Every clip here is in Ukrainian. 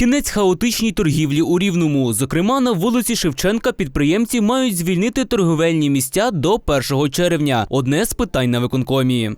Кінець хаотичній торгівлі у Рівному. Зокрема, на вулиці Шевченка підприємці мають звільнити торговельні місця до 1 червня. Одне з питань на виконкомі.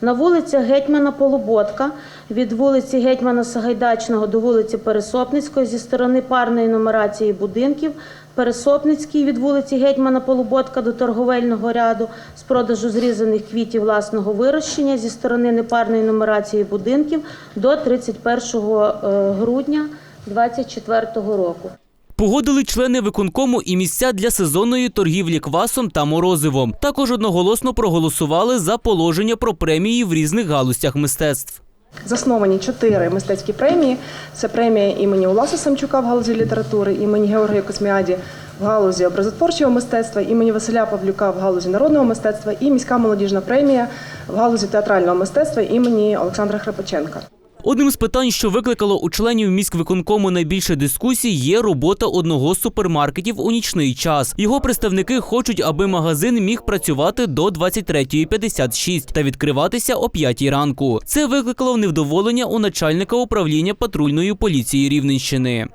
На вулиці Гетьмана Полуботка від вулиці Гетьмана Сагайдачного до вулиці Пересопницької зі сторони парної нумерації будинків, Пересопницький від вулиці Гетьмана Полуботка до торговельного ряду з продажу зрізаних квітів власного вирощення зі сторони непарної нумерації будинків до 31 е, грудня 2024 року. Погодили члени виконкому і місця для сезонної торгівлі квасом та морозивом. Також одноголосно проголосували за положення про премії в різних галузях мистецтв. Засновані чотири мистецькі премії. Це премія імені Уласа Самчука в галузі літератури, імені Георгія Косміаді в галузі образотворчого мистецтва, імені Василя Павлюка в галузі народного мистецтва і міська молодіжна премія в галузі театрального мистецтва імені Олександра Храпаченка. Одним з питань, що викликало у членів міськвиконкому найбільше дискусій, є робота одного з супермаркетів у нічний час. Його представники хочуть, аби магазин міг працювати до 23.56 та відкриватися о 5 ранку. Це викликало невдоволення у начальника управління патрульної поліції Рівненщини.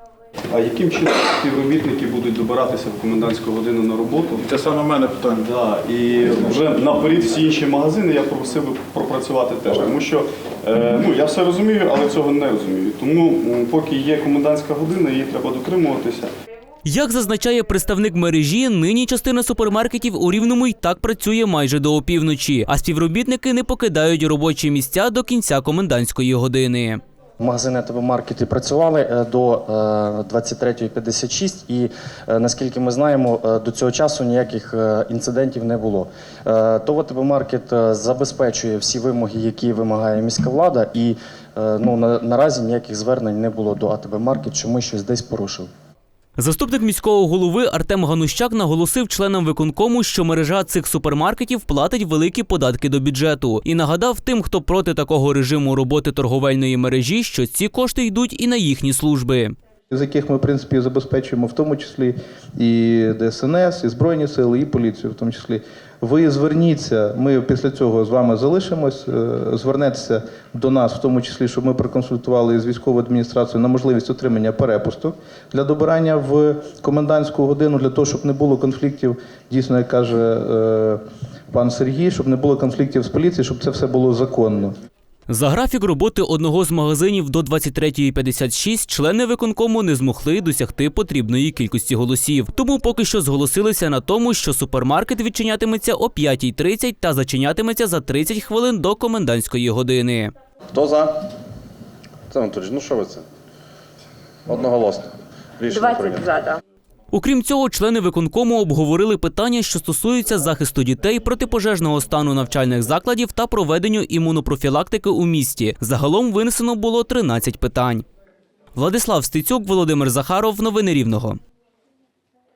А яким чином співробітники будуть добиратися в комендантську годину на роботу? Це саме в мене питання. Да, і вже наперед всі інші магазини я просив би пропрацювати теж, тому що е, ну я все розумію, але цього не розумію. Тому м, поки є комендантська година, її треба дотримуватися. Як зазначає представник мережі, нині частина супермаркетів у Рівному й так працює майже до опівночі, а співробітники не покидають робочі місця до кінця комендантської години. Магазини та маркети працювали е, до е, 23.56 і е, наскільки ми знаємо, е, до цього часу ніяких е, інцидентів не було. Е, ТОВ ТБ маркет е, забезпечує всі вимоги, які вимагає міська влада, і е, ну, на, наразі ніяких звернень не було до АТБ маркет, що ми щось десь порушили. Заступник міського голови Артем Ганущак наголосив членам виконкому, що мережа цих супермаркетів платить великі податки до бюджету, і нагадав тим, хто проти такого режиму роботи торговельної мережі, що ці кошти йдуть і на їхні служби. З яких ми в принципі забезпечуємо в тому числі і ДСНС, і Збройні Сили, і поліцію, в тому числі. Ви зверніться, ми після цього з вами залишимось. е, Звернетеся до нас, в тому числі, щоб ми проконсультували з військовою адміністрацією на можливість отримання перепусток для добирання в комендантську годину, для того, щоб не було конфліктів, дійсно, як каже е, пан Сергій, щоб не було конфліктів з поліцією, щоб це все було законно. За графік роботи одного з магазинів до 23.56 члени виконкому не змогли досягти потрібної кількості голосів. Тому поки що зголосилися на тому, що супермаркет відчинятиметься о 5.30 та зачинятиметься за 30 хвилин до комендантської години. Хто за? Це Анатолій, ну що ви це? Одноголосно. Рішення прийнято. Окрім цього, члени виконкому обговорили питання, що стосуються захисту дітей, протипожежного стану навчальних закладів та проведенню імунопрофілактики у місті. Загалом винесено було 13 питань. Владислав Стецюк, Володимир Захаров. Новини Рівного.